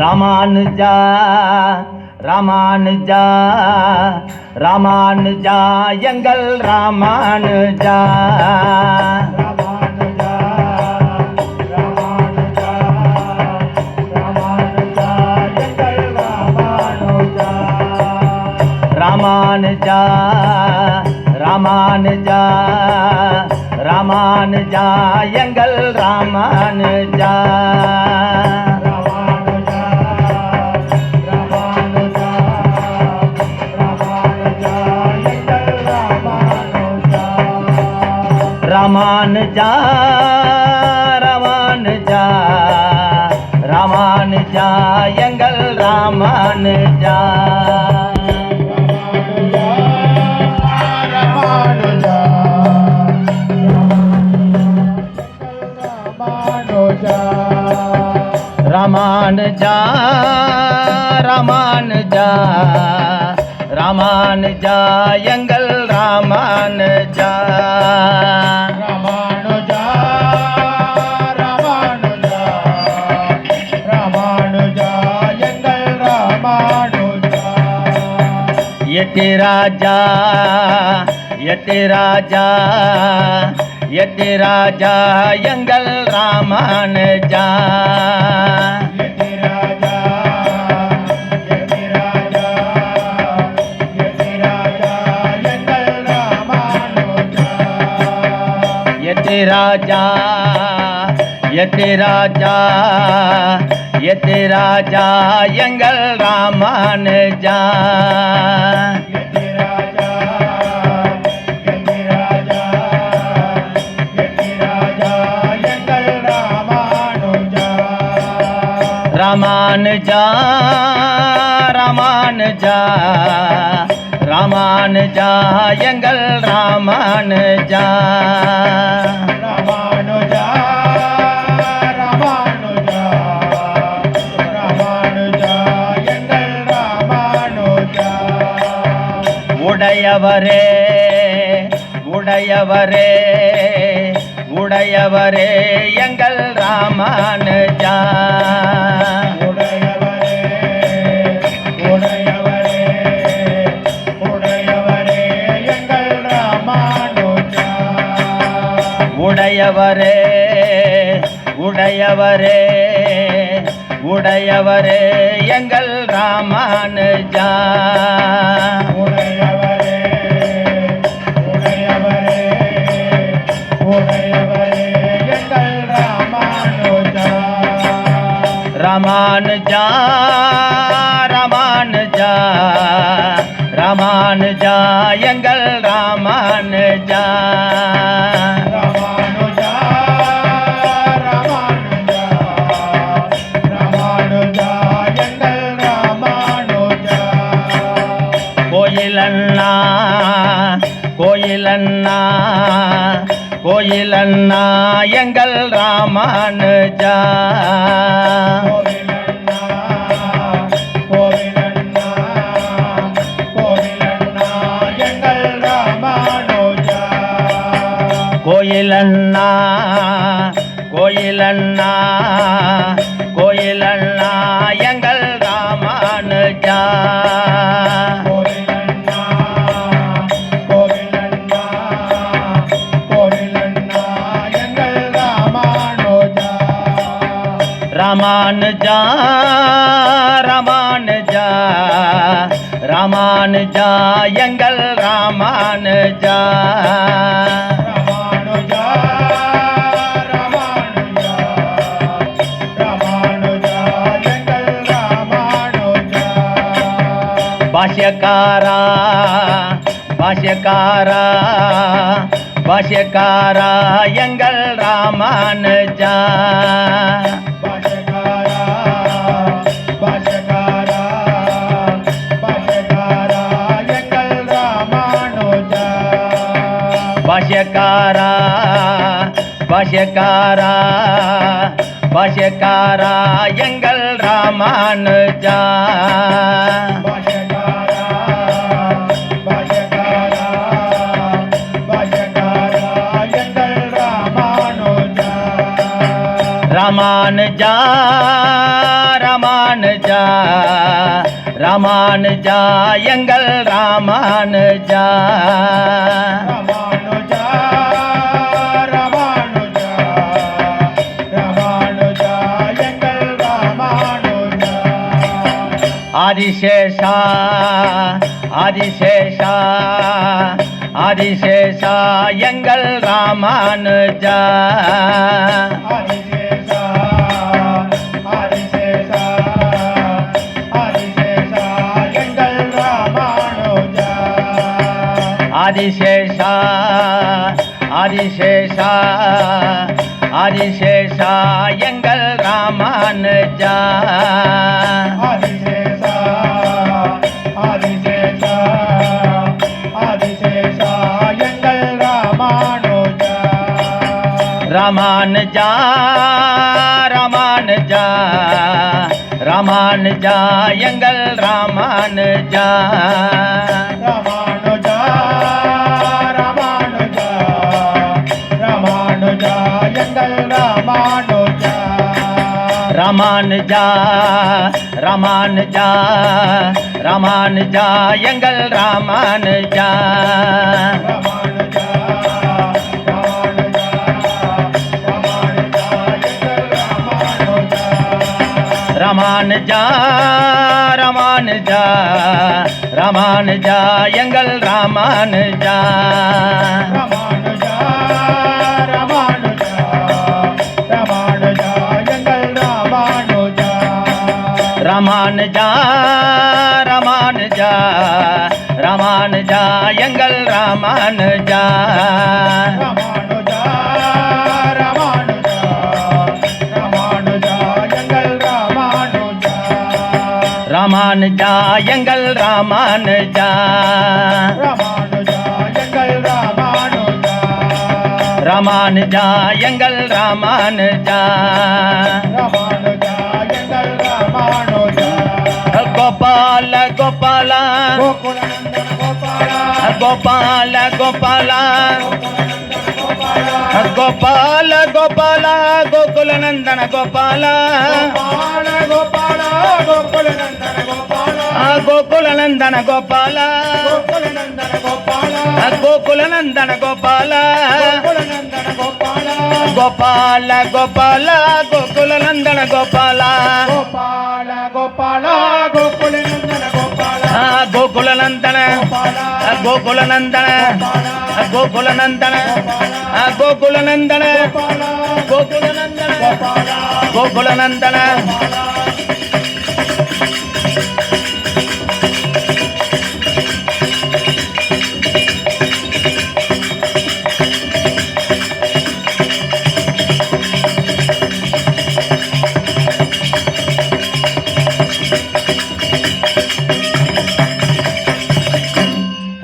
ராமானுஜா ராமானுஜா ராமானுஜா எங்கள் ராமானுஜா రామానుజా రామానుజా రామానుజా ఎంగల్ రామానుజా రామానుజా రామానుజా రామానుజా ఎంగల్ రామానుజా ராமானுஜா ராமானுஜா ராமானுஜா எங்கள் ராமானுஜா ராமானுஜா ராமானுஜா எங்கள் ராமானுஜா எட்டி ராஜா எங்கள் ராமானுஜா. எட்டி ராஜா எட்டி ராஜா எட்டி ராஜா எங்கள் ராமானுஜா. ராமானுஜா ராமானுஜா ராமானுஜா எங்கள் ராமானுஜா ராமானுஜா ராமானுஜா ராமானுஜா எங்கள் ராமானுஜா உடையவரே உடையவரே உடையவரே எங்கள் உடையவரே உடையவரே உடையவரே எங்கள் ராமானுஜா. உடையவரே உடையவரே உடையவரே எங்கள் ராமானுஜா. ராமானுஜா ராமானுஜா ராமானுஜா எங்கள் கோயிலண்ணா கோயிலண்ணா எங்கள் ராமானுஜா. கோயிலண்ணா கோயிலண்ணா. रामान जा रामान जा रामान जा यंगल रामान जा ಭಾಷ್ಯಕಾರಾ ಭಾಷ್ಯಕಾರಾ ಭಾಷ್ಯಕಾರಾ ಎಂಗಲ್ ರಾಮಾನುಜ ராமானுஜா பாஷ்யக்காரா பாஷ்யக்காரா பாஷ்யக்காரா எங்கள் ராமானுஜா பாஷகாரா பாஷகாரா பாஷகாரா எங்கள் ராமானுஜா ராமானுஜா ராமானுஜா ராமானுஜா எங்கள் ராமானுஜா ராமானுஜா ராமானுஜா ஆதிசேஷா ஆதிசேஷா ஆதிசேஷா எங்கள் ராமானுஜா. ஆதிசேஷா ஆதிசேஷா ஆதிசேஷா எங்கள் ராமானுஜா. रामान जा रामान जा रामान जा यंगल रमान जा। रामान जा रामान जा रामान जा यंगल रमान जा। रामान जा रामान जा रामान जा ராமானுஜா ராமானுஜா ராமானுஜா எங்கள் ராமானுஜா ராமானுஜா ராமானுஜா ராமானுஜா எங்கள் ராமானுஜா ராமானுஜா ராமானுஜா ராமானுஜா எங்கள் ராமானுஜா ராமானுஜா எங்கள் ராமானுஜா ராமானுஜா எங்கள் ராமானுஜா ராமானுஜா எங்கள் ராமானுஜா ராமானுஜா எங்கள் ராமானுஜா கோபால கோபால கோகுலநந்தன கோபாலா கோபால கோபால கோகுலநந்தன கோபாலா கோபால கோபால గోకులనందన గోపాల. గోకులనందన గోపాల. గోకులనందన గోపాల. గోకులనందన గోపాల. గోపాల గోపాల గోకులనందన గోపాల. గోపాల గోపాల గోకులనందన గోపాల. గోకులనందన. గోకులనందన. గోకులనందన. గోకులనందన. గోకులనందన. గోకులనందన.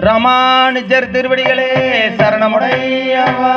ராமானுஜர் திருவடிகளே சரணமுடையவா.